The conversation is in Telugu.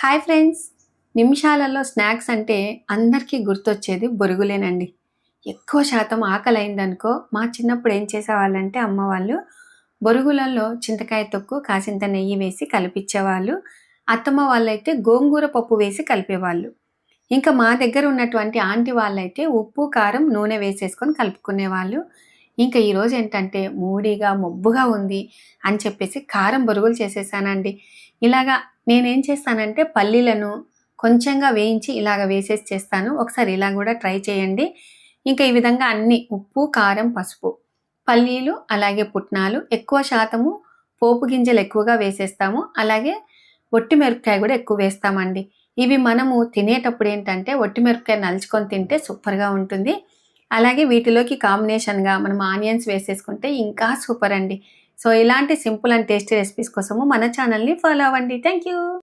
Hi friends. నిమిషాలలో స్నాక్స్ అంటే అందరికీ గుర్తొచ్చేది బొరుగులేనండి. ఎక్కువ శాతం ఆకలి అయిందనుకో మా చిన్నప్పుడు ఏం చేసేవాళ్ళంటే అమ్మ వాళ్ళు బొరుగులలో చింతకాయ తొక్కు కాసింత నెయ్యి వేసి కలిపించేవాళ్ళు అత్తమ్మ వాళ్ళైతే గోంగూర పప్పు వేసి కలిపేవాళ్ళు. ఇంకా మా దగ్గర ఉన్నటువంటి ఆంటీ వాళ్ళైతే ఉప్పు కారం నూనె వేసేసుకొని కలుపుకునేవాళ్ళు. ఇంకా ఈరోజు ఏంటంటే మూడిగా మబ్బుగా ఉంది అని చెప్పేసి కారం బొరుగులు చేసేసానండి. ఇలాగా నేనేం చేస్తానంటే పల్లీలను కొంచెంగా వేయించి ఇలాగ వేసేసి చేస్తాను. ఒకసారి ఇలా కూడా ట్రై చేయండి. ఇంకా ఈ విధంగా అన్ని ఉప్పు కారం పసుపు పల్లీలు అలాగే పుట్నాలు ఎక్కువ శాతము పోపు గింజలు ఎక్కువగా వేసేస్తాము. అలాగే ఒట్టి మిరపకాయ కూడా ఎక్కువ వేస్తామండి. ఇవి మనము తినేటప్పుడు ఏంటంటే ఒట్టి మిరపకాయ నలుచుకొని తింటే సూపర్గా ఉంటుంది. అలాగే వీటిలోకి కాంబినేషన్గా మనం ఆనియన్స్ వేసేసుకుంటే ఇంకా సూపర్ అండి. సో ఇలాంటి సింపుల్ అండ్ టేస్టీ రెసిపీస్ కోసము మన ఛానల్ని ఫాలో అవ్వండి. Thank you